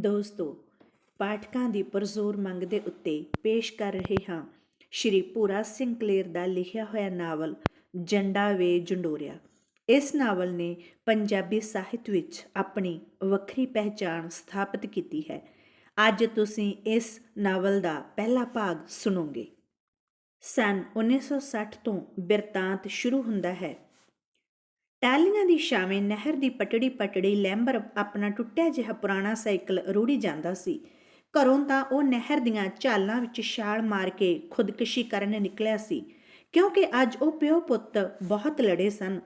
ਦੋਸਤੋ, ਪਾਠਕਾਂ ਦੀ ਪਰਜ਼ੋਰ ਮੰਗ ਦੇ ਉੱਤੇ ਪੇਸ਼ ਕਰ ਰਹੇ ਹਾਂ ਸ਼੍ਰੀ ਭੂਰਾ ਸਿੰਘ ਕਲੇਰ ਦਾ ਲਿਖਿਆ ਹੋਇਆ ਨਾਵਲ, ਜੰਡਾ ਵੇ ਜੰਡੋਰਿਆ। ਇਸ ਨਾਵਲ ਨੇ ਪੰਜਾਬੀ ਸਾਹਿਤ ਵਿੱਚ ਆਪਣੀ ਵੱਖਰੀ ਪਹਿਚਾਣ ਸਥਾਪਿਤ ਕੀਤੀ ਹੈ। ਅੱਜ ਤੁਸੀਂ ਇਸ ਨਾਵਲ ਦਾ ਪਹਿਲਾ ਭਾਗ ਸੁਣੋਗੇ। ਸਨ 1960 ਤੋਂ ਬਿਰਤਾਂਤ ਸ਼ੁਰੂ ਹੁੰਦਾ ਹੈ। ਟਾਲੀਆਂ ਦੀ ਛਾਵੇਂ ਨਹਿਰ ਦੀ ਪਟੜੀ ਪਟੜੀ ਲੈਂਬਰ ਆਪਣਾ ਟੁੱਟਿਆ ਜਿਹਾ ਪੁਰਾਣਾ ਸਾਈਕਲ ਰੋੜੀ ਜਾਂਦਾ ਸੀ। ਘਰੋਂ ਤਾਂ ਉਹ ਨਹਿਰ ਦੀਆਂ ਝਾਲਾਂ ਵਿੱਚ ਛਾਲ ਮਾਰ ਕੇ ਖੁਦਕੁਸ਼ੀ ਕਰਨ ਨਿਕਲਿਆ ਸੀ, ਕਿਉਂਕਿ ਅੱਜ ਉਹ ਪਿਓ ਪੁੱਤ ਬਹੁਤ ਲੜੇ ਸਨ।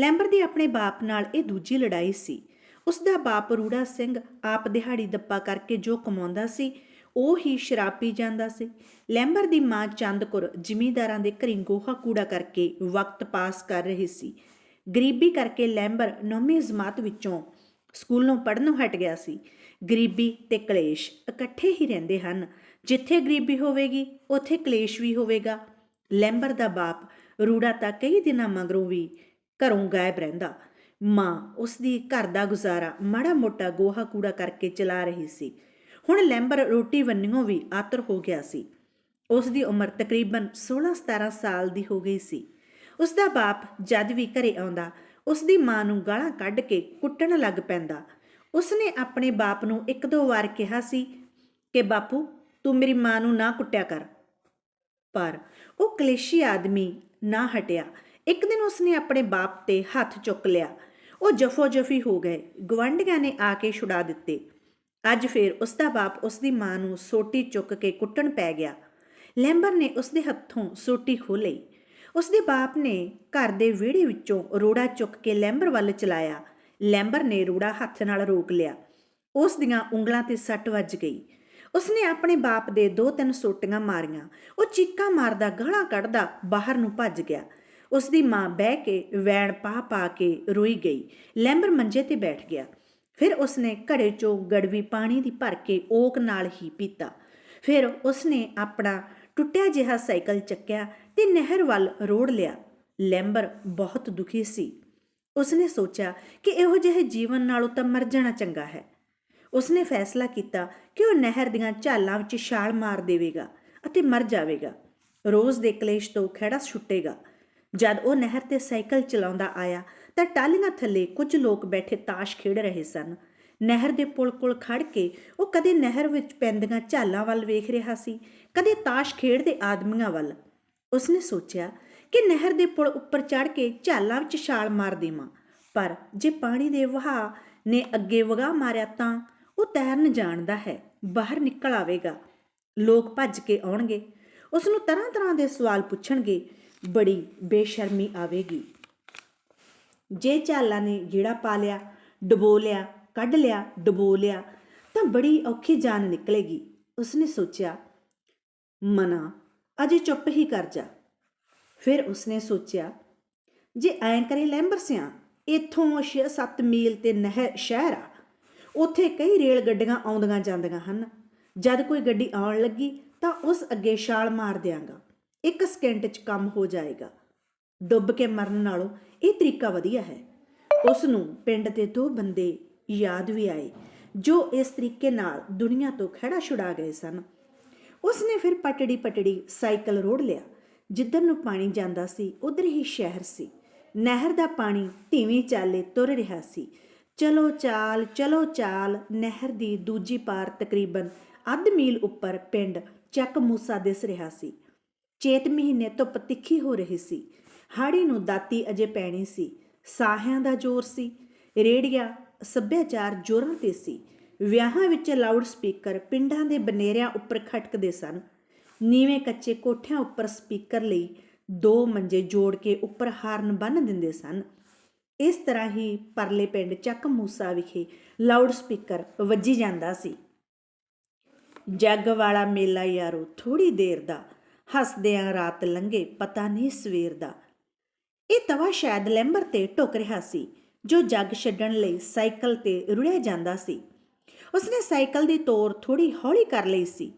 ਲੈਂਬਰ ਦੀ ਆਪਣੇ ਬਾਪ ਨਾਲ ਇਹ ਦੂਜੀ ਲੜਾਈ ਸੀ। ਉਸ ਦਾ ਬਾਪ ਰੂੜਾ ਸਿੰਘ ਆਪ ਦਿਹਾੜੀ ਦੱਪਾ ਕਰਕੇ ਜੋ ਕਮਾਉਂਦਾ ਸੀ, ਉਹ ਹੀ ਸ਼ਰਾਬ ਪੀ ਜਾਂਦਾ ਸੀ। ਲੈਂਬਰ ਦੀ ਮਾਂ ਚੰਦਕੁਰ ਜ਼ਿਮੀਂਦਾਰਾਂ ਦੇ ਘਰੀਂ ਗੋਹਾ ਕੂੜਾ ਕਰਕੇ ਵਕਤ ਪਾਸ ਕਰ ਰਹੀ ਸੀ। ਗਰੀਬੀ ਕਰਕੇ ਲੈਂਬਰ ਨੌਵੀਂ ਜਮਾਤ ਵਿੱਚੋਂ ਸਕੂਲੋਂ ਪੜ੍ਹਨੋਂ ਹਟ ਗਿਆ ਸੀ। ਗਰੀਬੀ ਤੇ ਕਲੇਸ਼ ਇਕੱਠੇ ਹੀ ਰਹਿੰਦੇ ਹਨ। ਜਿੱਥੇ ਗਰੀਬੀ ਹੋਵੇਗੀ, ਉੱਥੇ ਕਲੇਸ਼ ਵੀ ਹੋਵੇਗਾ। ਲੈਂਬਰ ਦਾ ਬਾਪ ਰੂੜਾ ਤਾਂ ਕਈ ਦਿਨਾਂ ਮਗਰੋਂ ਵੀ ਘਰੋਂ ਗਾਇਬ ਰਹਿੰਦਾ। ਮਾਂ ਉਸ ਦੀ ਘਰ ਦਾ ਗੁਜ਼ਾਰਾ ਮਾੜਾ ਮੋਟਾ ਗੋਹਾ ਕੂੜਾ ਕਰਕੇ ਚਲਾ ਰਹੀ ਸੀ। ਹੁਣ ਲੈਂਬਰ ਰੋਟੀ ਵੰਨਿਓ ਵੀ ਆਤਰ ਹੋ ਗਿਆ ਸੀ। ਉਸ ਦੀ ਉਮਰ ਤਕਰੀਬਨ 16-17 ਸਾਲ ਦੀ ਹੋ ਗਈ ਸੀ। ਉਸ ਦਾ ਬਾਪ ਜਦ ਵੀ ਘਰੇ ਆਉਂਦਾ ਉਸ ਦੀ ਮਾਂ ਨੂੰ ਗਾਲਾਂ ਕੱਢ ਕੇ ਕੁੱਟਣ ਲੱਗ ਪੈਂਦਾ। ਉਸ ਨੇ ਆਪਣੇ ਬਾਪ ਨੂੰ ਇੱਕ ਦੋ ਵਾਰ ਕਿਹਾ ਸੀ ਕਿ, ਬਾਪੂ, ਤੂੰ ਮੇਰੀ ਮਾਂ ਨੂੰ ਨਾ ਕੁੱਟਿਆ ਕਰ। ਪਰ ਉਹ ਕਲੇਸ਼ੀ ਆਦਮੀ ਨਾ ਹਟਿਆ। ਇੱਕ ਦਿਨ ਉਸਨੇ ਆਪਣੇ ਬਾਪ ਤੇ ਹੱਥ ਚੁੱਕ ਲਿਆ। ਉਹ ਜਫੋ ਜਫੀ ਹੋ ਗਏ। ਗਵੰਡੀਆਂ ਨੇ ਆ ਕੇ ਛੁਡਾ ਦਿੱਤੇ। ਅੱਜ ਫੇਰ ਉਸ ਦਾ ਬਾਪ ਉਸ ਦੀ ਮਾਂ ਨੂੰ ਸੋਟੀ ਚੁੱਕ ਕੇ ਕੁੱਟਣ ਪੈ ਗਿਆ। ਲੈਂਬਰ ਨੇ ਉਸ ਦੇ ਹੱਥੋਂ ਸੋਟੀ ਖੋਹ ਲਈ। ਉਸ ਦੇ ਬਾਪ ਨੇ ਘਰ ਦੇ ਵਿਹੜੇ ਵਿੱਚੋਂ ਰੋੜਾ ਚੁੱਕ ਕੇ ਲੈਂਬਰ ਵੱਲ ਚਲਾਇਆ। ਲੈਂਬਰ ਨੇ ਰੋੜਾ ਹੱਥ ਨਾਲ ਰੋਕ ਲਿਆ। ਉਸ ਦੀਆਂ ਉਂਗਲਾਂ ਤੇ ਸੱਟ ਵੱਜ ਗਈ। ਉਸਨੇ ਆਪਣੇ ਬਾਪ ਦੇ ਦੋ ਤਿੰਨ ਸੋਟੀਆਂ ਮਾਰੀਆਂ। ਉਹ ਚੀਕਾਂ ਮਾਰਦਾ ਗਾਲਾਂ ਕੱਢਦਾ ਬਾਹਰ ਨੂੰ ਭੱਜ ਗਿਆ। ਉਸ ਦੀ ਮਾਂ ਬਹਿ ਕੇ ਵੈਣ ਪਾ ਪਾ ਕੇ ਰੋਈ ਗਈ। ਲੈਂਬਰ ਮੰਜੇ ਤੇ ਬੈਠ ਗਿਆ। ਫਿਰ ਉਸਨੇ ਘੜੇ ਚੋਂ ਗੜਵੀ ਪਾਣੀ ਦੀ ਭਰ ਕੇ ਓਕ ਨਾਲ ਹੀ ਪੀਤਾ। ਫਿਰ ਉਸਨੇ ਆਪਣਾ ਟੁੱਟਿਆ ਜਿਹਾ ਸਾਈਕਲ ਚੱਕਿਆ ਤੇ ਨਹਿਰ ਵੱਲ ਰੋੜ ਲਿਆ। ਲੈਂਬਰ ਬਹੁਤ ਦੁਖੀ ਸੀ। ਉਸਨੇ ਸੋਚਿਆ ਕਿ ਇਹੋ ਜਿਹੇ ਜੀਵਨ ਨਾਲੋਂ ਤਾਂ ਮਰ ਜਾਣਾ ਚੰਗਾ ਹੈ। ਉਸਨੇ ਫੈਸਲਾ ਕੀਤਾ ਕਿ ਉਹ ਨਹਿਰ ਦੀਆਂ ਝਾਲਾਂ ਵਿੱਚ ਛਾਲ ਮਾਰ ਦੇਵੇਗਾ ਅਤੇ ਮਰ ਜਾਵੇਗਾ। ਰੋਜ਼ ਦੇ ਕਲੇਸ਼ ਤੋਂ ਖੜਾ ਛੁੱਟੇਗਾ ਜਦ ਉਹ ਨਹਿਰ ਤੇ ਸਾਈਕਲ ਚਲਾਉਂਦਾ ਆਇਆ ਤਾਂ ਟਾਲੀਆਂ ਥੱਲੇ ਕੁਝ ਲੋਕ ਬੈਠੇ ਤਾਸ਼ ਖੇਡ ਰਹੇ ਸਨ। ਨਹਿਰ ਦੇ ਪੁਲ ਕੋਲ ਖੜ ਕੇ ਉਹ ਕਦੇ ਨਹਿਰ ਵਿੱਚ ਪੈਂਦੀਆਂ ਝਾਲਾਂ ਵੱਲ ਵੇਖ ਰਿਹਾ ਸੀ, ਕਦੇ ਤਾਸ਼ ਖੇਡਦੇ ਆਦਮੀਆਂ ਵੱਲ। ਉਸਨੇ ਸੋਚਿਆ ਕਿ ਨਹਿਰ ਦੇ ਪੁਲ ਉੱਪਰ ਚੜ ਕੇ ਝਾਲਾਂ ਵਿੱਚ ਛਾਲ ਮਾਰ ਦੇਵਾਂ। ਪਰ ਜੇ ਪਾਣੀ ਦੇ ਵਹਾਅ ਨੇ ਅੱਗੇ ਵਗਾ ਮਾਰਿਆ ਤਾਂ ਉਹ ਤੈਰਨ ਜਾਣਦਾ ਹੈ, ਬਾਹਰ ਨਿਕਲ ਆਵੇਗਾ। ਲੋਕ ਭੱਜ ਕੇ ਆਉਣਗੇ। ਉਸ ਨੂੰ ਤਰ੍ਹਾਂ ਤਰ੍ਹਾਂ ਦੇ ਸਵਾਲ ਪੁੱਛਣਗੇ। ਬੜੀ ਬੇਸ਼ਰਮੀ ਆਵੇਗੀ। ਜੇ ਝਾਲਾਂ ਨੇ ਜਿਹੜਾ ਪਾ ਲਿਆ, ਡਬੋ ਲਿਆ, ਕੱਢ ਲਿਆ, ਡਬੋ ਲਿਆ, ਤਾਂ ਬੜੀ ਔਖੀ ਜਾਨ ਨਿਕਲੇਗੀ। ਉਸਨੇ ਸੋਚਿਆ, ਮਨਾ ਅਜੇ ਚੁੱਪ ਹੀ ਕਰ ਜਾ। ਫਿਰ ਉਸਨੇ ਸੋਚਿਆ, ਜੇ ਐਂ ਕਰੇ ਲੈਂਬਰ ਸਿਆਂ, ਇੱਥੋਂ 6-7 ਮੀਲ ਤੇ ਨਹਿਰ ਸ਼ਹਿਰ ਆ, ਉੱਥੇ ਕਈ ਰੇਲ ਗੱਡੀਆਂ ਆਉਂਦੀਆਂ ਜਾਂਦੀਆਂ ਹਨ। ਜਦ ਕੋਈ ਗੱਡੀ ਆਉਣ ਲੱਗੀ ਤਾਂ ਉਸ ਅੱਗੇ ਛਾਲ ਮਾਰ ਦਿਆਂਗਾ। ਇੱਕ ਸਕਿੰਟ 'ਚ ਕੰਮ ਹੋ ਜਾਏਗਾ। ਡੁੱਬ ਕੇ ਮਰਨ ਨਾਲੋਂ ਇਹ ਤਰੀਕਾ ਵਧੀਆ ਹੈ। ਉਸ ਨੂੰ ਪਿੰਡ ਦੇ ਦੋ ਬੰਦੇ ਯਾਦ ਵੀ ਆਏ, ਜੋ ਇਸ ਤਰੀਕੇ ਨਾਲ ਦੁਨੀਆ ਤੋਂ ਖੜਾ ਛੁਡਾ ਗਏ ਸਨ। ਉਸ ਨੇ ਫਿਰ ਪਟੜੀ ਪਟੜੀ ਸਾਈਕਲ ਰੋੜ ਲਿਆ। ਜਿੱਧਰ ਨੂੰ ਪਾਣੀ ਜਾਂਦਾ ਸੀ, ਉਧਰ ਹੀ ਸ਼ਹਿਰ ਸੀ। ਨਹਿਰ ਦਾ ਪਾਣੀ ਧੀਵੀਂ ਚਾਲੇ ਤੁਰ ਰਿਹਾ ਸੀ। ਚਲੋ ਚਾਲ ਚਲੋ ਚਾਲ, ਨਹਿਰ ਦੀ ਦੂਜੀ ਪਾਰ ਤਕਰੀਬਨ ਅੱਧ ਮੀਲ ਉੱਪਰ ਪਿੰਡ ਚੱਕ ਮੂਸਾ ਦਿਸ ਰਿਹਾ ਸੀ। ਚੇਤ ਮਹੀਨੇ ਧੁੱਪ ਤਿੱਖੀ ਹੋ ਰਹੀ ਸੀ। ਹਾੜੀ ਨੂੰ ਦਾਤੀ ਅਜੇ ਪੈਣੀ ਸੀ। ਸਾਹਿਆਂ ਦਾ ਜ਼ੋਰ ਸੀ। ਰੇੜੀਆਂ, ਸੱਭਿਆਚਾਰ ਜ਼ੋਰਾਂ ਤੇ ਸੀ। ਵਿਆਹਾਂ ਵਿੱਚ ਲਾਊਡ ਸਪੀਕਰ ਪਿੰਡਾਂ ਦੇ ਬਨੇਰਿਆਂ ਉੱਪਰ ਖਟਕਦੇ ਸਨ। ਨੀਵੇਂ ਕੱਚੇ ਕੋਠਿਆਂ ਉੱਪਰ ਸਪੀਕਰ ਲਈ ਦੋ ਮੰਜੇ ਜੋੜ ਕੇ ਉੱਪਰ ਹਾਰਨ ਬੰਨ ਦਿੰਦੇ ਸਨ। ਇਸ ਤਰ੍ਹਾਂ ਹੀ ਪਰਲੇ ਪਿੰਡ ਚੱਕ ਮੂਸਾ ਵਿਖੇ ਲਾਊਡ ਸਪੀਕਰ ਵੱਜੀ ਜਾਂਦਾ ਸੀ। ਜੱਗ ਵਾਲਾ ਮੇਲਾ ਯਾਰੋ ਥੋੜੀ ਦੇਰ ਦਾ, ਹੱਸਦਿਆਂ ਰਾਤ ਲੰਘੇ ਪਤਾ ਨਹੀਂ ਸਵੇਰ ਦਾ। ਇਹ ਤਵਾ ਸ਼ਾਇਦ ਲੈਂਬਰ ਤੇ ਟੁਕ ਰਿਹਾ ਸੀ, ਜੋ ਜੱਗ ਛੱਡਣ ਲਈ ਸਾਈਕਲ ਤੇ ਰੁੜਿਆ ਜਾਂਦਾ ਸੀ। ਉਸਨੇ ਸਾਈਕਲ ਦੀ ਤੋਰ ਥੋੜੀ ਹੌਲੀ ਕਰ ਲਈ ਸੀ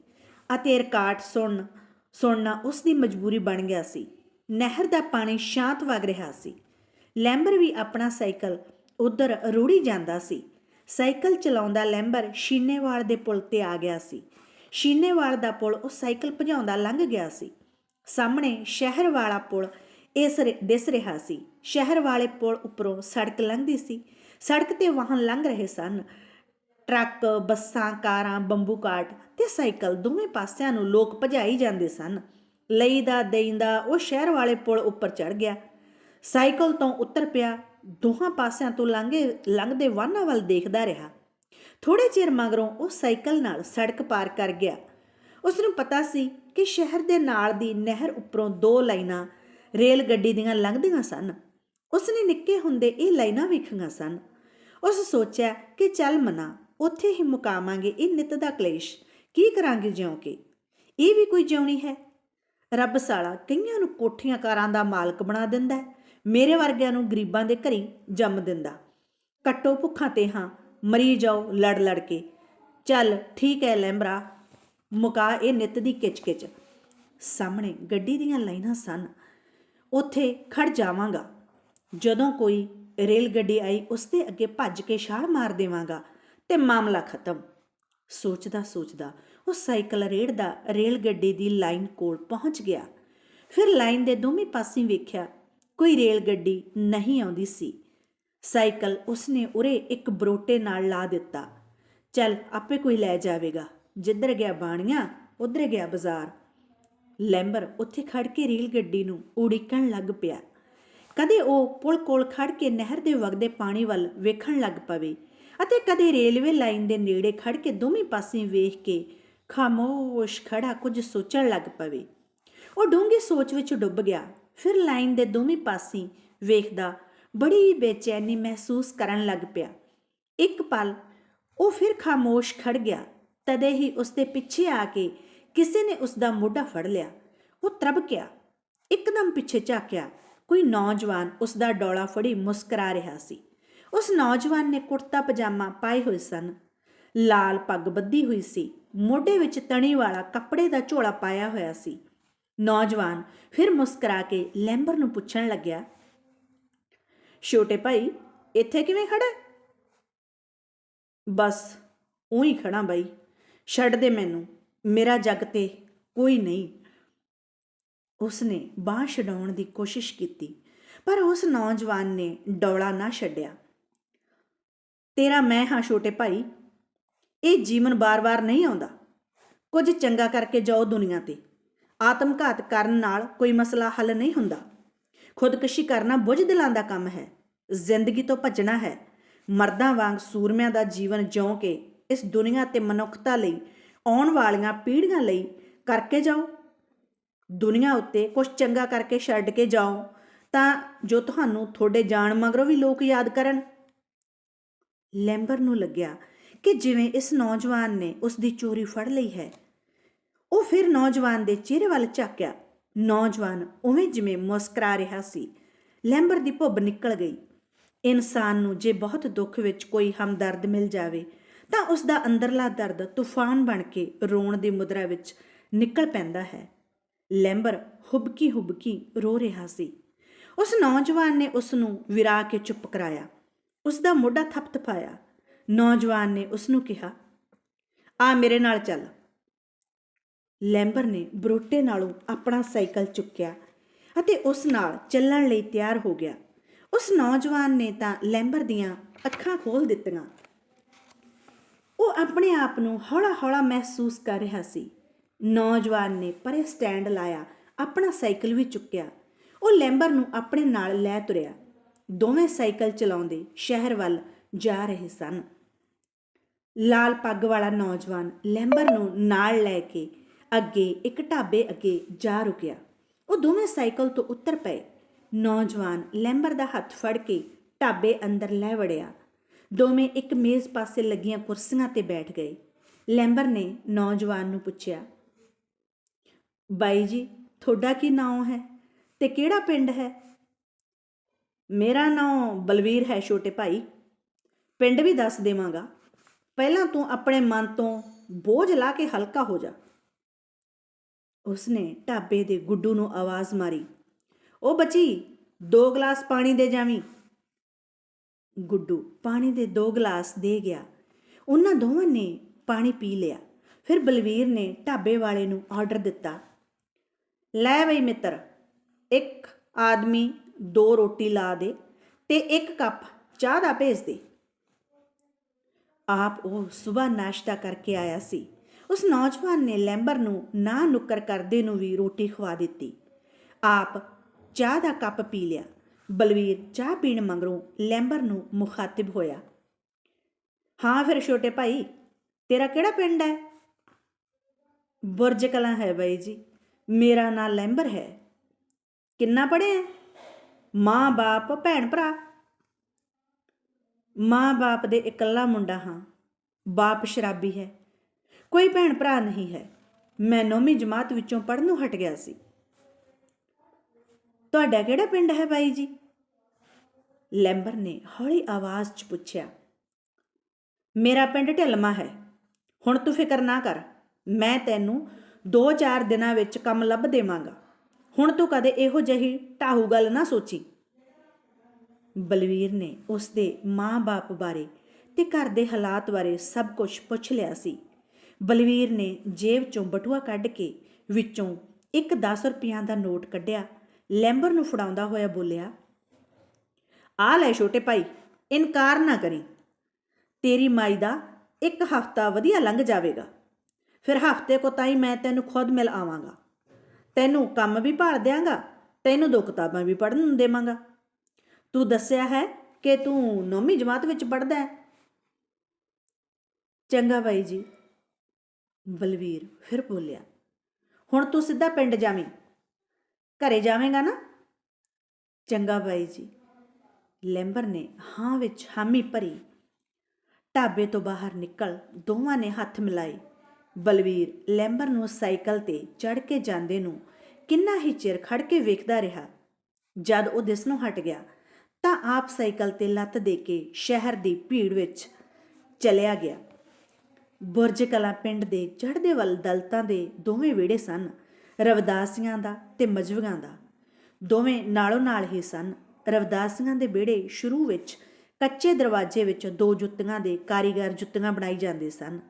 ਅਤੇ ਰਿਕਾਰਡ ਸੁਣ ਸੁਣਨਾ ਉਸ ਦੀ ਮਜਬੂਰੀ ਬਣ ਗਿਆ ਸੀ। ਨਹਿਰ ਦਾ ਪਾਣੀ ਸ਼ਾਂਤ ਵਗ ਰਿਹਾ ਸੀ। ਲੈਂਬਰ ਵੀ ਆਪਣਾ ਸਾਈਕਲ ਉਧਰ ਰੂੜੀ ਜਾਂਦਾ ਸੀ। ਸਾਈਕਲ ਚਲਾਉਂਦਾ ਲੈਂਬਰ ਸ਼ੀਨੇਵਾਲ ਦੇ ਪੁਲ ਤੇ ਆ ਗਿਆ ਸੀ। ਸ਼ੀਨੇਵਾਲ ਦਾ ਪੁਲ ਉਹ ਸਾਈਕਲ ਭਜਾਉਂਦਾ ਲੰਘ ਗਿਆ ਸੀ। ਸਾਹਮਣੇ ਸ਼ਹਿਰ ਵਾਲਾ ਪੁਲ ਇਸ ਦਿਸ ਰਿਹਾ ਸੀ। ਸ਼ਹਿਰ ਵਾਲੇ ਪੁਲ ਉੱਪਰੋਂ ਸੜਕ ਲੰਘਦੀ ਸੀ। ਸੜਕ ਤੇ ਵਾਹਨ ਲੰਘ ਰਹੇ ਸਨ। ਟਰੱਕ, ਬੱਸਾਂ, ਕਾਰਾਂ, ਬੰਬੂ ਕਾਟ ਤੇ ਸਾਈਕਲ ਦੋਵੇਂ ਪਾਸਿਆਂ ਨੂੰ ਲੋਕ ਭਜਾਈ ਜਾਂਦੇ ਸਨ। ਲਈ ਲਈਦਾ ਦੇਈਦਾ ਉਹ ਸ਼ਹਿਰ ਵਾਲੇ ਪੁਲ ਉੱਪਰ ਚੜ ਗਿਆ। ਸਾਈਕਲ ਤੋਂ ਉੱਤਰ ਪਿਆ, ਦੋਹਾਂ ਪਾਸਿਆਂ ਤੋਂ ਲੰਘੇ, ਲੰਘਦੇ ਵਾਹਨਾਂ ਵੱਲ ਦੇਖਦਾ ਰਿਹਾ। ਥੋੜੇ ਚਿਰ ਮਗਰੋਂ ਉਹ ਸਾਈਕਲ ਨਾਲ ਸੜਕ ਪਾਰ ਕਰ ਗਿਆ। ਉਸ ਨੂੰ ਪਤਾ ਸੀ ਕਿ ਸ਼ਹਿਰ ਦੇ ਨਾਲ ਦੀ ਨਹਿਰ ਉੱਪਰੋਂ ਦੋ ਲਾਈਨਾਂ ਰੇਲ ਗੱਡੀ ਦੀਆਂ ਲੰਘਦੀਆਂ ਸਨ। ਉਸ ਨੇ ਨਿੱਕੇ ਹੁੰਦੇ ਇਹ ਲਾਈਨਾਂ ਵੇਖੀਆਂ ਸਨ। ਉਸ ਸੋਚਿਆ ਕਿ ਚੱਲ ਮਨਾ ਉੱਥੇ ਹੀ ਮੁਕਾਵਾਂਗੇ ਇਹ ਨਿਤ ਦਾ ਕਲੇਸ਼। ਕੀ ਕਰਾਂਗੇ ਜਿਉਂ ਕੇ? ਇਹ ਵੀ ਕੋਈ ਜਿਉਣੀ ਹੈ। ਰੱਬ ਸਾਲਾ ਕਈਆਂ ਨੂੰ ਕੋਠੀਆਂ ਕਾਰਾਂ ਦਾ ਮਾਲਕ ਬਣਾ ਦਿੰਦਾ ਹੈ, ਮੇਰੇ ਵਰਗਿਆਂ ਨੂੰ ਗਰੀਬਾਂ ਦੇ ਘਰੀ ਜੰਮ ਦਿੰਦਾ। ਕੱਟੋ ਭੁੱਖਾਂ ਤੇ ਹਾਂ ਮਰੀ ਜਾਓ ਲੜ ਲੜ ਕੇ। ਚੱਲ ਠੀਕ ਹੈ ਲੈਂਬਰਾ, ਮੁਕਾ ਇਹ ਨਿਤ ਦੀ ਕਿਚ-ਕਿਚ ਸਾਹਮਣੇ ਗੱਡੀ ਦੀਆਂ ਲਾਈਨਾਂ ਸਨ। ਉੱਥੇ ਖੜ ਜਾਵਾਂਗਾ। ਜਦੋਂ ਕੋਈ ਰੇਲ ਗੱਡੀ ਆਈ, ਉਸ ਦੇ ਅੱਗੇ ਭੱਜ ਕੇ ਛਾਲ ਮਾਰ ਦੇਵਾਂਗਾ। ਤੇ ਮਾਮਲਾ ਖਤਮ। ਸੋਚਦਾ ਸੋਚਦਾ ਉਹ ਸਾਈਕਲ ਰੇੜਦਾ ਰੇਲ ਗੱਡੀ ਦੀ ਲਾਈਨ ਕੋਲ ਪਹੁੰਚ ਗਿਆ। ਫਿਰ ਲਾਈਨ ਦੇ ਦੋਵੇਂ ਪਾਸੇ ਵੇਖਿਆ ਕੋਈ ਰੇਲ ਗੱਡੀ ਨਹੀਂ ਆਉਂਦੀ ਸੀ। ਸਾਈਕਲ ਉਸਨੇ ਉਰੇ ਇੱਕ ਬਰੋਟੇ ਨਾਲ ਲਾ ਦਿੱਤਾ। ਚੱਲ, ਆਪੇ ਕੋਈ ਲੈ ਜਾਵੇਗਾ। ਜਿੱਧਰ ਗਿਆ ਬਾਣੀਆਂ, ਉਧਰ ਗਿਆ ਬਾਜ਼ਾਰ। ਲੈਂਬਰ ਉੱਥੇ ਖੜ ਕੇ ਰੇਲ ਗੱਡੀ ਨੂੰ ਉਡੀਕਣ ਲੱਗ ਪਿਆ। ਕਦੇ ਉਹ ਪੁਲ ਕੋਲ ਖੜ ਕੇ ਨਹਿਰ ਦੇ ਵਗਦੇ ਪਾਣੀ ਵੱਲ ਵੇਖਣ ਲੱਗ ਪਵੇ। ਅਤੇ ਕਦੇ ਰੇਲਵੇ ਲਾਈਨ ਦੇ ਨੇੜੇ ਖੜ ਕੇ ਦੋਵੇਂ ਪਾਸੇ ਵੇਖ ਕੇ ਖਾਮੋਸ਼ ਖੜਾ ਕੁਝ ਸੋਚਣ ਲੱਗ ਪਵੇ। ਉਹ ਡੂੰਘੀ ਸੋਚ ਵਿੱਚ ਡੁੱਬ ਗਿਆ। ਫਿਰ ਲਾਈਨ ਦੇ ਦੋਵੇਂ ਪਾਸੇ ਵੇਖਦਾ ਬੜੀ ਬੇਚੈਨੀ ਮਹਿਸੂਸ ਕਰਨ ਲੱਗ ਪਿਆ। ਇੱਕ ਪਲ ਉਹ ਫਿਰ ਖਾਮੋਸ਼ ਖੜ ਗਿਆ। ਤਦੇ ਹੀ ਉਸਦੇ ਪਿੱਛੇ ਆ ਕੇ ਕਿਸੇ ਨੇ ਉਸ ਦਾ ਮੋਢਾ ਫੜ ਲਿਆ। ਉਹ ਤਰਬਕਿਆ ਇੱਕਦਮ ਪਿੱਛੇ ਝਾਕਿਆ। ਕੋਈ ਨੌਜਵਾਨ ਉਸ ਦਾ ਡੋਲਾ ਫੜੀ ਮੁਸਕਰਾ ਰਿਹਾ ਸੀ। ਉਸ ਨੌਜਵਾਨ ਨੇ ਕੁੜਤਾ ਪਜਾਮਾ ਪਾਏ ਹੋਏ ਸਨ। ਲਾਲ ਪੱਗ ਬੱਧੀ ਹੋਈ ਸੀ। ਮੋਢੇ ਵਿੱਚ ਤਣੀ ਵਾਲਾ ਕੱਪੜੇ ਦਾ ਝੋਲਾ ਪਾਇਆ ਹੋਇਆ ਸੀ। ਨੌਜਵਾਨ ਫਿਰ ਮੁਸਕਰਾ ਕੇ ਲੈਂਬਰ ਨੂੰ ਪੁੱਛਣ ਲੱਗਿਆ, ਛੋਟੇ ਭਾਈ, ਇੱਥੇ ਕਿਵੇਂ ਖੜਾ ਬਸ, ਉਹੀ ਖੜਾ ਬਾਈ। ਛੱਡ ਦੇ ਮੈਨੂੰ। ਮੇਰਾ ਜੱਗ ਤੇ ਕੋਈ ਨਹੀਂ। ਉਸਨੇ ਬਾਂਹ ਛਡਾਉਣ ਦੀ ਕੋਸ਼ਿਸ਼ ਕੀਤੀ, ਪਰ ਉਸ ਨੌਜਵਾਨ ਨੇ ਡੌਲਾ ਨਾ ਛੱਡਿਆ। ਤੇਰਾ ਮੈਂ ਹਾਂ ਛੋਟੇ ਭਾਈ। ਇਹ ਜੀਵਨ ਬਾਰ-ਬਾਰ ਨਹੀਂ ਆਉਂਦਾ। ਕੁਝ ਚੰਗਾ ਕਰਕੇ ਜਾਓ ਦੁਨੀਆ ਤੇ। ਆਤਮਘਾਤ ਕਰਨ ਨਾਲ ਕੋਈ ਮਸਲਾ ਹੱਲ ਨਹੀਂ ਹੁੰਦਾ। ਖੁਦਕਸ਼ੀ ਕਰਨਾ ਬੁਝਦਿਲਾਂ ਦਾ ਕੰਮ ਹੈ। ਜ਼ਿੰਦਗੀ ਤੋਂ ਭੱਜਣਾ ਹੈ। ਮਰਦਾਂ ਵਾਂਗ ਸੂਰਮਿਆਂ ਦਾ ਜੀਵਨ ਜਿਉਂ ਕੇ ਇਸ ਦੁਨੀਆ ਤੇ ਮਨੁੱਖਤਾ ਲਈ, ਆਉਣ ਵਾਲੀਆਂ ਪੀੜ੍ਹੀਆਂ ਲਈ ਕਰਕੇ ਜਾਓ। ਦੁਨੀਆ ਉੱਤੇ ਕੁਝ ਚੰਗਾ ਕਰਕੇ ਛੱਡ ਕੇ ਜਾਓ ਤਾਂ ਜੋ ਤੁਹਾਨੂੰ ਤੁਹਾਡੇ ਜਾਣ ਮਗਰੋਂ ਵੀ ਲੋਕ ਯਾਦ ਕਰਨ। ਲੈਂਬਰ ਨੂੰ ਲੱਗਿਆ ਕਿ ਜਿਵੇਂ ਇਸ ਨੌਜਵਾਨ ਨੇ ਉਸ ਦੀ ਚੋਰੀ ਫੜ ਲਈ ਹੈ। ਉਹ ਫਿਰ ਨੌਜਵਾਨ ਦੇ ਚਿਹਰੇ ਵੱਲ ਝਾਕਿਆ। ਨੌਜਵਾਨ ਉਵੇਂ ਜਿਵੇਂ ਮੁਸਕਰਾ ਰਿਹਾ ਸੀ। ਲੈਂਬਰ ਦੀ ਭੁੱਬ ਨਿਕਲ ਗਈ। ਇਨਸਾਨ ਨੂੰ ਜੇ ਬਹੁਤ ਦੁੱਖ ਵਿੱਚ ਕੋਈ ਹਮਦਰਦ ਮਿਲ ਜਾਵੇ, ਤਾਂ ਉਸ ਦਾ ਅੰਦਰਲਾ ਦਰਦ ਤੂਫਾਨ ਬਣ ਕੇ ਰੋਣ ਦੀ ਮੁਦਰਾ ਵਿੱਚ ਨਿਕਲ ਪੈਂਦਾ ਹੈ। ਲੈਂਬਰ ਹੁਬਕੀ ਹੁਬਕੀ ਰੋ ਰਿਹਾ ਸੀ। ਉਸ ਨੌਜਵਾਨ ਨੇ ਉਸ ਨੂੰ ਵਿਰਾ ਕੇ ਚੁੱਪ ਕਰਾਇਆ। ਉਸ ਦਾ ਮੋਢਾ ਥਪਥਪਾਇਆ ਨੌਜਵਾਨ ਨੇ ਉਸ ਨੂੰ ਕਿਹਾ, ਆ ਮੇਰੇ ਨਾਲ ਚੱਲ। ਲੈਂਬਰ ਨੇ ਬਰੋਟੇ ਨਾਲੋਂ ਆਪਣਾ ਸਾਈਕਲ ਚੁੱਕਿਆ ਅਤੇ ਉਸ ਨਾਲ ਚੱਲਣ ਲਈ ਤਿਆਰ ਹੋ ਗਿਆ। ਉਸ ਨੌਜਵਾਨ ਨੇ ਤਾਂ ਲੈਂਬਰ ਦੀਆਂ ਅੱਖਾਂ ਖੋਲ ਦਿੱਤੀਆਂ। ਉਹ ਆਪਣੇ ਆਪ ਨੂੰ ਹੌਲਾ-ਹੌਲਾ ਮਹਿਸੂਸ ਕਰ ਰਿਹਾ ਸੀ। ਨੌਜਵਾਨ ਨੇ ਪਰੇ ਸਟੈਂਡ ਲਾਇਆ, ਆਪਣਾ ਸਾਈਕਲ ਵੀ ਚੁੱਕਿਆ। ਉਹ ਲੈਂਬਰ ਨੂੰ ਆਪਣੇ ਨਾਲ ਲੈ ਤੁਰਿਆ। ਦੋਵੇਂ ਸਾਈਕਲ ਚਲਾਉਂਦੇ ਸ਼ਹਿਰ ਵੱਲ ਜਾ ਰਹੇ ਸਨ। ਲਾਲ ਪੱਗ ਵਾਲਾ ਨੌਜਵਾਨ ਲੈਂਬਰ ਨੂੰ ਨਾਲ ਲੈ ਕੇ ਅੱਗੇ, ਇੱਕ ਢਾਬੇ ਅੱਗੇ ਜਾ ਰੁਕਿਆ। ਉਹ ਦੋਵੇਂ ਸਾਈਕਲ ਤੋਂ ਉੱਤਰ ਪਏ। ਨੌਜਵਾਨ ਲੈਂਬਰ ਦਾ ਹੱਥ ਫੜ ਕੇ ਢਾਬੇ ਅੰਦਰ ਲੈ ਵੜਿਆ। ਦੋਵੇਂ ਇੱਕ ਮੇਜ਼ ਪਾਸੇ ਲੱਗੀਆਂ ਕੁਰਸੀਆਂ ਤੇ ਬੈਠ ਗਏ। ਲੈਂਬਰ ਨੇ ਨੌਜਵਾਨ ਨੂੰ ਪੁੱਛਿਆ, ਬਾਈ ਜੀ, ਤੁਹਾਡਾ ਕੀ ਨਾਮ ਹੈ ਤੇ ਕਿਹੜਾ ਪਿੰਡ ਹੈ? ਮੇਰਾ ਨਾਮ ਬਲਵੀਰ ਹੈ ਛੋਟੇ ਭਾਈ, ਪਿੰਡ ਵੀ ਦੱਸ ਦੇਵਾਂਗਾ। ਪਹਿਲਾਂ ਤੂੰ ਆਪਣੇ ਮਨ ਤੋਂ ਬੋਝ ਲਾ ਕੇ ਹਲਕਾ ਹੋ ਜਾ। ਉਸਨੇ ਢਾਬੇ ਦੇ ਗੁੱਡੂ ਨੂੰ ਆਵਾਜ਼ ਮਾਰੀ, ਉਹ ਬੱਚੀ, ਦੋ ਗਲਾਸ ਪਾਣੀ ਦੇ ਜਾਵੀਂ? ਗੁੱਡੂ ਪਾਣੀ ਦੇ ਦੋ ਗਲਾਸ ਦੇ ਗਿਆ। ਉਹਨਾਂ ਦੋਵਾਂ ਨੇ ਪਾਣੀ ਪੀ ਲਿਆ। ਫਿਰ ਬਲਵੀਰ ਨੇ ਢਾਬੇ ਵਾਲੇ ਨੂੰ ਆਰਡਰ ਦਿੱਤਾ, ਲੈ ਬਈ ਮਿੱਤਰ, ਇੱਕ ਆਦਮੀ ਦੋ ਰੋਟੀ ਲਾ ਦੇ ਤੇ ਇੱਕ ਕੱਪ ਚਾਹ ਦਾ ਭੇਜ ਦੇ। ਆਪ ਉਹ ਸਵੇਰ ਨਾਸ਼ਤਾ ਕਰਕੇ ਆਇਆ ਸੀ। ਉਸ ਨੌਜਵਾਨ ਨੇ ਲੈਂਬਰ ਨੂੰ ਨਾ ਨੁੱਕਰ ਕਰਦੇ ਨੂੰ ਵੀ ਰੋਟੀ ਖਵਾ ਦਿੱਤੀ। ਆਪ ਚਾਹ ਦਾ ਕੱਪ ਪੀ ਲਿਆ। ਬਲਵੀਰ ਚਾਹ ਪੀਣ ਮਗਰੋਂ ਲੈਂਬਰ ਨੂੰ ਮੁਖਾਤਿਬ ਹੋਇਆ। ਹਾਂ ਫਿਰ ਛੋਟੇ ਭਾਈ, ਤੇਰਾ ਕਿਹੜਾ ਪਿੰਡ ਹੈ? ਬੁਰਜ ਕਲਾਂ ਹੈ ਬਾਈ ਜੀ। ਮੇਰਾ ਨਾਂ ਲੈਂਬਰ ਹੈ। ਕਿੰਨਾ ਪੜ੍ਹੇ ਮਾਂ ਬਾਪ ਭੈਣ ਭਰਾ। ਮਾਂ ਬਾਪ ਦੇ ਇਕੱਲਾ ਮੁੰਡਾ ਹਾਂ। ਬਾਪ ਸ਼ਰਾਬੀ ਹੈ। ਕੋਈ ਭੈਣ ਭਰਾ ਨਹੀਂ ਹੈ। ਮੈਂ ਨੌਵੀਂ ਜਮਾਤ ਵਿੱਚੋਂ ਪੜ੍ਹਨ ਨੂੰ ਹਟ ਗਿਆ ਸੀ। ਤੁਹਾਡਾ ਕਿਹੜਾ ਪਿੰਡ ਹੈ ਬਾਈ ਜੀ? ਲੈਂਬਰ ਨੇ ਹੌਲੀ ਆਵਾਜ਼ 'ਚ ਪੁੱਛਿਆ। ਮੇਰਾ ਪਿੰਡ ਢਿਲਮਾ ਹੈ। ਹੁਣ ਤੂੰ ਫਿਕਰ ਨਾ ਕਰ। ਮੈਂ ਤੈਨੂੰ 2-4 ਦਿਨਾਂ ਵਿੱਚ ਕੰਮ ਲੱਭ ਦੇਵਾਂਗਾ। ਹੁਣ ਤੂੰ ਕਦੇ ਇਹੋ ਜਿਹੀ ਢਾਹੂ ਗੱਲ ਨਾ ਸੋਚੀ। ਬਲਵੀਰ ਨੇ ਉਸ ਦੇ ਮਾਂ-ਬਾਪ ਬਾਰੇ ਤੇ ਘਰ ਦੇ ਹਾਲਾਤ ਬਾਰੇ ਸਭ ਕੁਝ ਪੁੱਛ ਲਿਆ ਸੀ। ਬਲਵੀਰ ਨੇ ਜੇਬ ਚੋਂ ਬਟੂਆ ਕੱਢ ਕੇ ਵਿੱਚੋਂ ਇੱਕ 10 ਰੁਪਈਆਂ ਦਾ ਨੋਟ ਕੱਢਿਆ, ਲੈਂਬਰ ਨੂੰ ਫੜਾਉਂਦਾ ਹੋਇਆ ਬੋਲਿਆ ਆ ਲੈ ਛੋਟੇ ਭਾਈ, ਇਨਕਾਰ ਨਾ ਕਰੀ। ਤੇਰੀ ਮਾਈ ਦਾ ਇੱਕ ਹਫਤਾ ਵਧੀਆ ਲੰਘ ਜਾਵੇਗਾ। ਫਿਰ ਹਫ਼ਤੇ ਕੋ ਤਾਈ ਮੈਂ ਤੈਨੂੰ ਖੁਦ ਮਿਲ ਆਵਾਂਗਾ। ਤੈਨੂੰ ਕੰਮ ਵੀ ਭਾਲ ਦਿਆਂਗਾ, ਤੈਨੂੰ ਦੋ ਕਿਤਾਬਾਂ ਵੀ ਪੜ੍ਹਨ ਨੂੰ ਦੇਵਾਂਗਾ। ਤੂੰ ਦੱਸਿਆ ਹੈ ਕਿ ਤੂੰ ਨੌਵੀਂ ਜਮਾਤ ਵਿੱਚ ਪੜ੍ਹਦਾ ਹੈ। ਚੰਗਾ ਬਾਈ ਜੀ। ਬਲਵੀਰ ਫਿਰ ਬੋਲਿਆ, ਹੁਣ ਤੂੰ ਸਿੱਧਾ ਪਿੰਡ ਜਾਵੀਂ। ਘਰੇ ਜਾਵੇਂਗਾ ਨਾ? ਚੰਗਾ ਬਾਈ ਜੀ। ਲੈਂਬਰ ਨੇ ਹਾਂ ਵਿੱਚ ਹਾਮੀ ਭਰੀ। ਢਾਬੇ ਤੋਂ ਬਾਹਰ ਨਿਕਲ ਦੋਵਾਂ ਨੇ ਹੱਥ ਮਿਲਾਏ। ਬਲਵੀਰ ਲੈਂਬਰ ਨੂੰ ਸਾਈਕਲ ਤੇ ਚੜ ਕੇ ਜਾਂਦੇ ਨੂੰ ਕਿੰਨਾ ਹੀ ਚਿਰ ਖੜ ਕੇ ਵੇਖਦਾ ਰਿਹਾ। ਜਦ ਉਹ ਦਿਸ ਨੂੰ ਹਟ ਗਿਆ ਤਾਂ ਆਪ ਸਾਈਕਲ ਤੇ ਲੱਤ ਦੇ ਕੇ ਸ਼ਹਿਰ ਦੀ ਭੀੜ ਵਿੱਚ ਚਲਿਆ ਗਿਆ। ਬੁਰਜ ਕਲਾ ਪਿੰਡ ਦੇ ਚੜ੍ਹਦੇ ਵੱਲ ਦਲਤਾਂ ਦੇ ਦੋਵੇਂ ਵਿਹੜੇ ਸਨ, ਰਵਦਾਸੀਆਂ ਦਾ ਤੇ ਮਜਵਗਾਂ ਦਾ। ਦੋਵੇਂ ਨਾਲੋਂ ਨਾਲ ਹੀ ਸਨ। ਰਵਦਾਸੀਆਂ ਦੇ ਵਿਹੜੇ ਸ਼ੁਰੂ ਵਿੱਚ ਕੱਚੇ ਦਰਵਾਜ਼ੇ ਵਿੱਚ ਦੋ ਜੁੱਤੀਆਂ ਦੇ ਕਾਰੀਗਰ ਜੁੱਤੀਆਂ ਬਣਾਈ ਜਾਂਦੇ ਸਨ।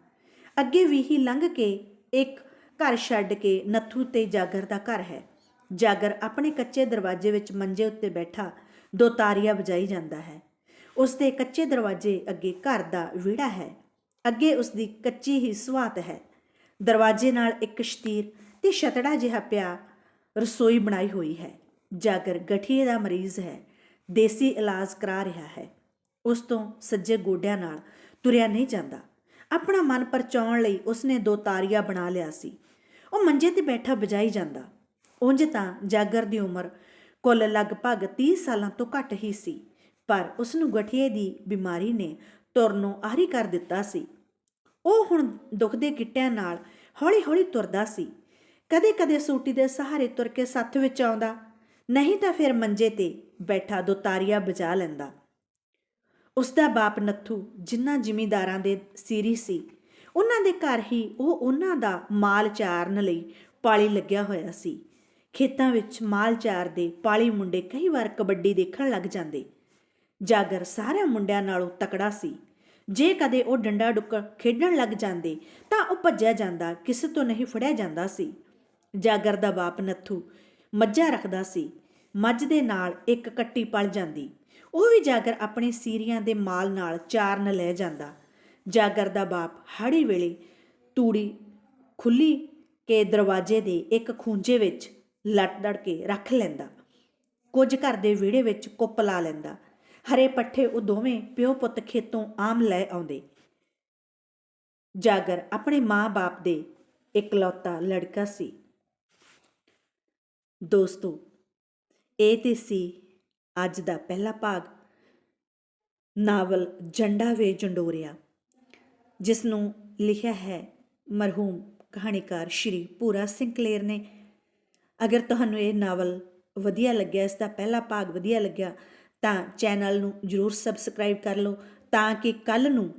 ਅੱਗੇ ਵੀ ਹੀ ਲੰਘ ਕੇ ਇੱਕ ਘਰ ਛੱਡ ਕੇ ਨੱਥੂ ਤੇ ਜਾਗਰ ਦਾ ਘਰ ਹੈ। ਜਾਗਰ ਆਪਣੇ ਕੱਚੇ ਦਰਵਾਜ਼ੇ ਵਿੱਚ ਮੰਜੇ ਉੱਤੇ ਬੈਠਾ ਦੋ ਤਾਰੀਆਂ ਵਜਾਈ ਜਾਂਦਾ ਹੈ। ਉਸ ਦੇ ਕੱਚੇ ਦਰਵਾਜ਼ੇ ਅੱਗੇ ਘਰ ਦਾ ਵਿਹੜਾ ਹੈ। ਅੱਗੇ ਉਸ ਦੀ ਕੱਚੀ ਹੀ ਸਵਾਤ ਹੈ। ਦਰਵਾਜ਼ੇ ਨਾਲ ਇੱਕ ਸ਼ਤੀਰ ਤੇ ਛਤੜਾ ਜਿਹਾ ਪਿਆ ਰਸੋਈ ਬਣਾਈ ਹੋਈ ਹੈ। ਜਾਗਰ ਗਠੀਏ ਦਾ ਮਰੀਜ਼ ਹੈ। ਦੇਸੀ ਇਲਾਜ ਕਰਾ ਰਿਹਾ ਹੈ। ਉਸ ਤੋਂ ਸੱਜੇ ਗੋਡਿਆਂ ਨਾਲ ਤੁਰਿਆ ਨਹੀਂ ਜਾਂਦਾ। ਆਪਣਾ ਮਨ ਪਰਚਾਉਣ ਲਈ ਉਸਨੇ ਦੋ ਤਾਰੀਆ ਬਣਾ ਲਿਆ ਸੀ। ਉਹ ਮੰਜੇ ਤੇ ਬੈਠਾ ਬਜਾਈ ਜਾਂਦਾ। ਉਂਝ ਤਾਂ ਜਾਗਰ ਦੀ ਉਮਰ ਕੁੱਲ ਲਗਭਗ 30 ਸਾਲਾਂ ਤੋਂ ਘੱਟ ਹੀ ਸੀ, ਪਰ ਉਸ ਨੂੰ ਗਠੀਏ ਦੀ ਬਿਮਾਰੀ ਨੇ ਤੁਰਨੋਂ ਆਹਰੀ ਕਰ ਦਿੱਤਾ ਸੀ। ਉਹ ਹੁਣ ਦੁਖਦੇ ਗਿੱਟਿਆਂ ਨਾਲ ਹੌਲੀ-ਹੌਲੀ ਤੁਰਦਾ ਸੀ। ਕਦੇ-ਕਦੇ ਸੂਟੀ ਦੇ ਸਹਾਰੇ ਤੁਰ ਕੇ ਸੱਥ ਵਿੱਚ ਆਉਂਦਾ। ਨਹੀਂ ਤਾਂ ਫਿਰ ਮੰਜੇ ਤੇ ਬੈਠਾ ਦੋ ਤਾਰੀਆਂ ਬਜਾ ਲੈਂਦਾ। ਉਸ ਦਾ ਬਾਪ ਨੱਥੂ ਜਿਨ੍ਹਾਂ ਜ਼ਿਮੀਂਦਾਰਾਂ ਦੇ ਸੀਰੀ ਸੀ। ਉਹਨਾਂ ਦੇ ਘਰ ਹੀ ਉਹ ਉਹਨਾਂ ਦਾ ਮਾਲ ਚਾਰਨ ਲਈ ਪਾਲੀ ਲੱਗਿਆ ਹੋਇਆ ਸੀ। ਖੇਤਾਂ ਵਿੱਚ ਮਾਲ ਚਾਰਦੇ ਪਾਲੀ ਮੁੰਡੇ ਕਈ ਵਾਰ ਕਬੱਡੀ ਦੇਖਣ ਲੱਗ ਜਾਂਦੇ। ਜਾਗਰ ਸਾਰਿਆਂ ਮੁੰਡਿਆਂ ਨਾਲੋਂ ਤਕੜਾ ਸੀ। ਜੇ ਕਦੇ ਉਹ ਡੰਡਾ ਡੁੱਕ ਖੇਡਣ ਲੱਗ ਜਾਂਦੇ, ਤਾਂ ਉਹ ਭੱਜਿਆ ਜਾਂਦਾ, ਕਿਸੇ ਤੋਂ ਨਹੀਂ ਫੜਿਆ ਜਾਂਦਾ ਸੀ। ਜਾਗਰ ਦਾ ਬਾਪ ਨੱਥੂ ਮੱਝਾਂ ਰੱਖਦਾ ਸੀ। ਮੱਝ ਦੇ ਨਾਲ ਇੱਕ ਕੱਟੀ ਪਲ ਜਾਂਦੀ। ਉਹ ਵੀ ਜਾਗਰ ਆਪਣੇ ਸੀਰੀਆਂ ਦੇ ਮਾਲ ਨਾਲ ਚਾਰਨ ਲੈ ਜਾਂਦਾ। ਜਾਗਰ ਦਾ ਬਾਪ ਹੜੀ ਵੇਲੇ ਤੂੜੀ ਖੁੱਲੀ ਕੇ ਦਰਵਾਜ਼ੇ ਦੇ ਇੱਕ ਖੂੰਜੇ ਵਿੱਚ ਲੜ ਕੇ ਰੱਖ ਲੈਂਦਾ। ਕੁਝ ਘਰ ਦੇ ਵਿਹੜੇ ਵਿੱਚ ਕੁੱਪ ਲਾ ਲੈਂਦਾ। ਹਰੇ ਪੱਠੇ ਉਹ ਦੋਵੇਂ ਪਿਓ ਪੁੱਤ ਖੇਤੋਂ ਆਮ ਲੈ ਆਉਂਦੇ। ਜਾਗਰ ਆਪਣੇ ਮਾਂ-ਬਾਪ ਦੇ ਇਕਲੌਤਾ ਲੜਕਾ ਸੀ। ਦੋਸਤੋ, ਇਹ ਤੇ ਸੀ ਅੱਜ ਦਾ ਪਹਿਲਾ ਭਾਗ। ਨਾਵਲ ਜੰਡਾ ਵੇ ਜੰਡੋਰਿਆ ਜਿਸ ਨੂੰ ਲਿਖਿਆ ਹੈ ਮਰਹੂਮ ਕਹਾਣੀਕਾਰ ਸ਼੍ਰੀ ਪੂਰਾ ਸਿੰਘ ਕਲੇਰ ਨੇ। ਅਗਰ ਤੁਹਾਨੂੰ ਇਹ ਨਾਵਲ ਵਧੀਆ ਲੱਗਿਆ, ਇਸ ਦਾ ਪਹਿਲਾ ਭਾਗ ਵਧੀਆ ਲੱਗਿਆ, ਤਾਂ ਚੈਨਲ ਨੂੰ ਜਰੂਰ ਸਬਸਕ੍ਰਾਈਬ ਕਰ ਲਓ, ਤਾਂ ਕਿ ਕੱਲ ਨੂੰ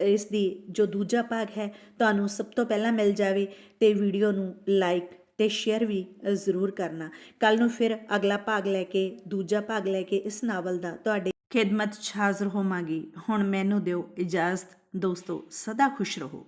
ਇਸ ਦੀ ਜੋ ਦੂਜਾ ਭਾਗ ਹੈ, ਤੁਹਾਨੂੰ ਸਭ ਤੋਂ ਪਹਿਲਾਂ ਮਿਲ ਜਾਵੇ ਤੇ ਵੀਡੀਓ ਨੂੰ ਲਾਈਕ ਤੇ ਸ਼ੇਅਰ ਵੀ ਜ਼ਰੂਰ ਕਰਨਾ। ਕੱਲ ਨੂੰ ਫਿਰ ਅਗਲਾ ਭਾਗ ਲੈ ਕੇ, ਦੂਜਾ ਭਾਗ ਲੈ ਕੇ ਇਸ ਨਾਵਲ ਦਾ ਤੁਹਾਡੇ ਖਿਦਮਤ 'ਚ ਹਾਜ਼ਰ ਹੋਵਾਂਗੀ। ਹੁਣ ਮੈਨੂੰ ਦਿਓ ਇਜਾਜ਼ਤ। ਦੋਸਤੋ, ਸਦਾ ਖੁਸ਼ ਰਹੋ।